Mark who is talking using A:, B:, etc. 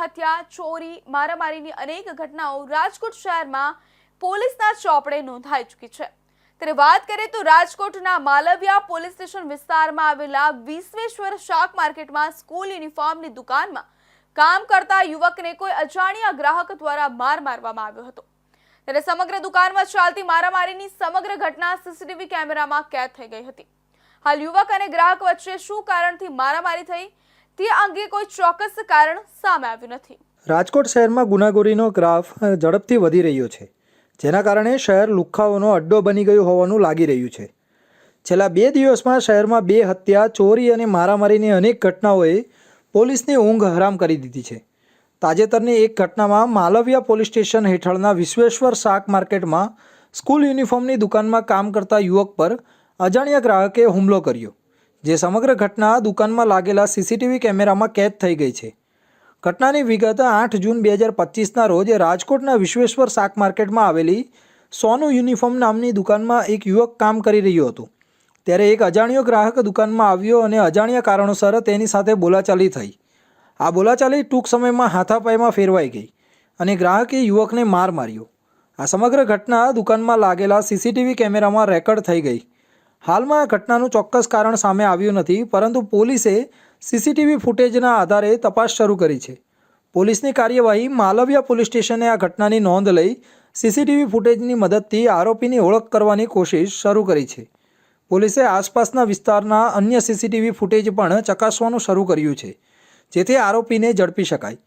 A: હત્યા, ચોરી, મારામારીની અનેક ઘટનાઓ રાજકોટ શહેરમાં પોલીસના ચોપડે નોંધાઈ ચૂકી છે. ત્યારે વાત કરીએ તો રાજકોટના માલવિયા પોલીસ સ્ટેશન વિસ્તારમાં આવેલા વિશ્વેશ્વર શાક માર્કેટમાં સ્કૂલ યુનિફોર્મની દુકાનમાં કામ કરતા યુવકને કોઈ અજાણ્યા ગ્રાહક દ્વારા માર મારવામાં આવ્યો હતો. ત્યારે સમગ્ર દુકાનમાં ચાલતી મારામારીની સમગ્ર ઘટના સીસીટીવી કેમેરામાં કેદ થઈ ગઈ હતી. હાલ યુવક અને ગ્રાહક વચ્ચે શું કારણથી મારામારી થઈ? તે અંગે કોઈ ચોક્કસ કારણ સામે આવ્યું નથી.
B: રાજકોટ શહેરમાં ગુનાખોરીનો ગ્રાફ ઝડપથી વધી રહ્યો છે, જેના કારણે શહેર લુખ્ખાઓનો અડ્ડો બની ગયું હોવાનું લાગી રહ્યું છે. છેલ્લા બે દિવસમાં શહેરમાં બે હત્યા, ચોરી અને મારામારીની અનેક ઘટનાઓએ પોલીસની ઊંઘ હરામ કરી દીધી છે. તાજેતરની એક ઘટનામાં માલવિયા પોલીસ સ્ટેશન હેઠળના વિશ્વેશ્વર શાક માર્કેટમાં સ્કૂલ યુનિફોર્મની દુકાનમાં કામ કરતા યુવક પર અજાણ્યા ગ્રાહકે હુમલો કર્યો. જે સમગ્ર ઘટના દુકાનમાં લાગેલા સીસીટીવી કેમેરામાં કેદ થઈ ગઈ છે. ઘટનાની વિગત આઠ જૂન બે હજાર પચીસના રોજ રાજકોટના વિશ્વેશ્વર શાક માર્કેટમાં આવેલી સોનું યુનિફોર્મ નામની દુકાનમાં એક યુવક કામ કરી રહ્યો હતો. ત્યારે એક અજાણ્યો ગ્રાહક દુકાનમાં આવ્યો અને અજાણ્યા કારણોસર તેની સાથે બોલાચાલી થઈ. આ બોલાચાલી ટૂંક સમયમાં હાથાપાઈમાં ફેરવાઈ ગઈ અને ગ્રાહકે યુવકને માર માર્યો. આ સમગ્ર ઘટના દુકાનમાં લાગેલા સીસીટીવી કેમેરામાં રેકર્ડ થઈ ગઈ. હાલમાં આ ઘટનાનું ચોક્કસ કારણ સામે આવ્યું નથી, પરંતુ પોલીસે સીસીટીવી ફૂટેજના આધારે તપાસ શરૂ કરી છે. પોલીસની કાર્યવાહી માલવિયા પોલીસ સ્ટેશને આ ઘટનાની નોંધ લઈ સીસીટીવી ફૂટેજની મદદથી આરોપીની ઓળખ કરવાની કોશિશ શરૂ કરી છે. પોલીસે આસપાસના વિસ્તારના અન્ય સીસીટીવી ફૂટેજ પણ ચકાસવાનું શરૂ કર્યું છે, જેથી આરોપીને ઝડપી શકાય.